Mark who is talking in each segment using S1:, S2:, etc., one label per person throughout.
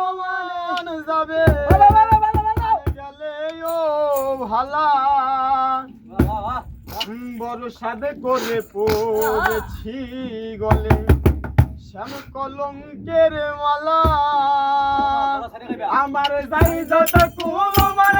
S1: জমান যাবে ভালা বড় সাদে করে পড়েছি গলে শ্যাম কলঙ্কের মালা আমার যাই যত কুমার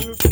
S1: Thank you.